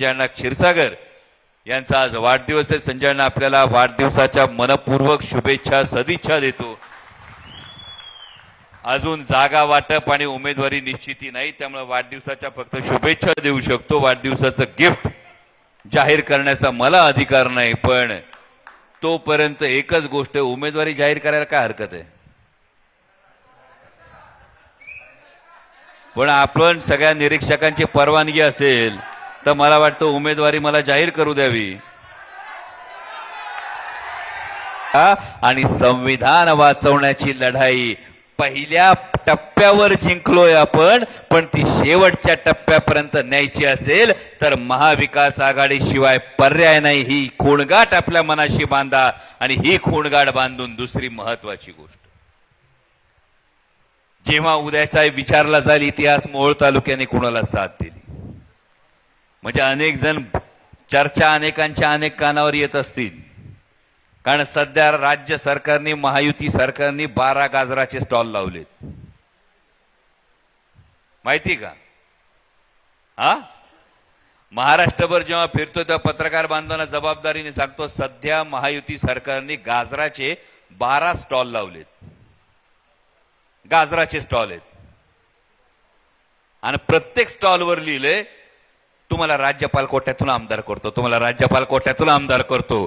संजयना क्षीरसागर यांचा आज वाढदिवस आहे. संजयना आपल्याला वाढदिवसाच्या मनपूर्वक शुभेच्छा सदिच्छा देतो. अजून जागा वाटप आणि उमेदवारी निश्चिती नाही त्यामुळे वाढदिवसाच्या फक्त शुभेच्छा देऊ शकतो. वाढदिवसाचं गिफ्ट जाहीर करण्याचा मला अधिकार नाही पण तोपर्यंत एकच गोष्ट उमेदवारी जाहीर करायला काय हरकत आहे? पण आपण सगळ्या निरीक्षकांची परवानगी असेल तर मला वाटतं उमेदवारी मला जाहीर करू द्यावी. हा? आणि संविधान वाचवण्याची लढाई पहिल्या टप्प्यावर जिंकलोय आपण पण ती शेवटच्या टप्प्यापर्यंत न्यायची असेल तर महाविकास आघाडी शिवाय पर्याय नाही. ही खोणगाठ आपल्या मनाशी बांधा आणि ही खोणगाठ बांधून दुसरी महत्वाची गोष्ट. जेव्हा उद्याचा विचारला जाईल इतिहास मोहोळ तालुक्याने कुणाला साथ दिली? म्हणजे अनेक जण चर्चा अनेकांच्या अनेक कानावर येत असतील. कारण सध्या राज्य सरकारने महायुती सरकारने बारा गाजराचे स्टॉल लावलेत. माहिती का? हा? महाराष्ट्रभर जेव्हा फिरतो तेव्हा पत्रकार बांधवांना जबाबदारीने सांगतो सध्या महायुती सरकारने गाजराचे बारा स्टॉल लावलेत. गाजराचे स्टॉल आहेत. आणि प्रत्येक स्टॉलवर लिहिले तुम्हाला राज्यपाल कोट्यातून आमदार करतो तुम्हाला राज्यपाल कोट्यातून आमदार करतो.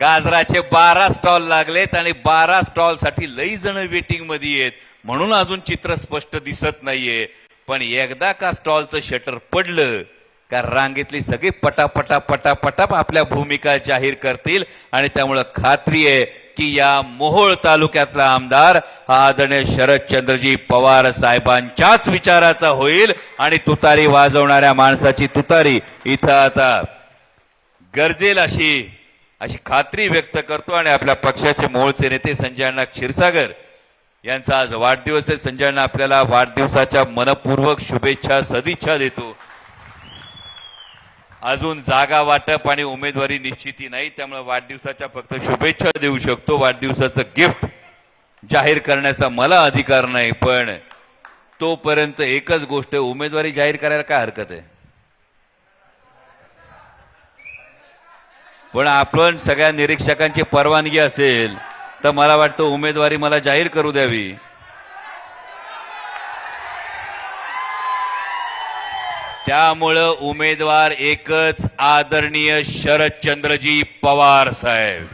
गाजराचे बारा स्टॉल लागलेत आणि बारा स्टॉलसाठी लई जण वेटिंगमध्ये आहेत. म्हणून अजून चित्र स्पष्ट दिसत नाहीये. पण एकदा का स्टॉलचं शटर पडलं का रांगेतली सगळी पटापटा पटापटा आपल्या भूमिका जाहीर करतील आणि त्यामुळं खात्री आहे की या मोहोळ तालुक्यातला आमदार हा आदरणीय शरदचंद्रजी पवार साहेबांच्याच विचाराचा होईल आणि तुतारी वाजवणाऱ्या माणसाची तुतारी इथं आता गरजेल अशी अशी खात्री व्यक्त करतो आणि आपल्या पक्षाचे मोहोळचे नेते संजय अण्णा क्षीरसागर यांचा आज वाढदिवस आहे. संजयना आपल्याला वाढदिवसाच्या मनपूर्वक शुभेच्छा सदिच्छा देतो. अजून जागा वाटप आणि उमेदवारी निश्चिती नाही त्यामुळे वाढदिवसाच्या फक्त शुभेच्छा देऊ शकतो. वाढदिवसाचं गिफ्ट जाहीर करण्याचा मला अधिकार नाही पण तोपर्यंत एकच गोष्ट उमेदवारी जाहीर करायला काय हरकत आहे? पण आपण सगळ्या निरीक्षकांची परवानगी असेल तर मला वाटतं उमेदवारी मला जाहीर करू द्यावी. त्यामुळं उमेदवार एकच आदरणीय शरदचंद्रजी पवार साहेब.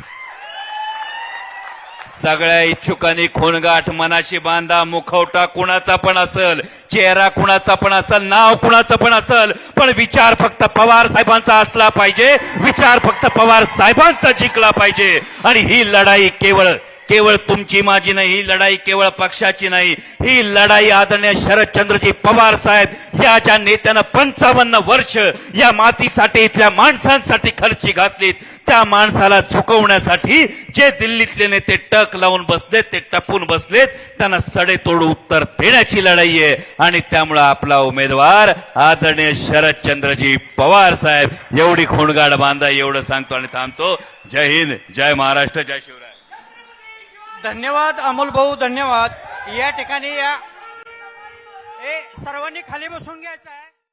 सगळ्या इच्छुकांनी खूणगाठ मनाशी बांधा मुखवटा कुणाचा पण असल चेहरा कुणाचा पण असल नाव कुणाचं पण असल पण विचार फक्त पवार साहेबांचा असला पाहिजे विचार फक्त पवार साहेबांचा जिंकला पाहिजे आणि ही लढाई केवळ केवळ तुमची माझी नाही ही लढाई केवळ पक्षाची नाही. ही लढाई आदरणीय शरदचंद्रजी पवार साहेब या ज्या नेत्यानं पंचावन्न वर्ष या मातीसाठी इथल्या माणसांसाठी खर्ची घातलीत. त्या माणसाला झुकवण्यासाठी जे दिल्लीतले नेते टक लावून बसलेत ते टपून बसलेत त्यांना सडेतोड उत्तर देण्याची लढाई आहे. आणि त्यामुळं आपला उमेदवार आदरणीय शरदचंद्रजी पवार साहेब. एवढी खोणगाड बांधा एवढं सांगतो आणि थांबतो. जय हिंद जय महाराष्ट्र जय शिवराय. धन्यवाद अमोल भाऊ धन्यवाद. या ठिकाणी या. ए सर्वांनी खाली बसून घ्यायचं आहे.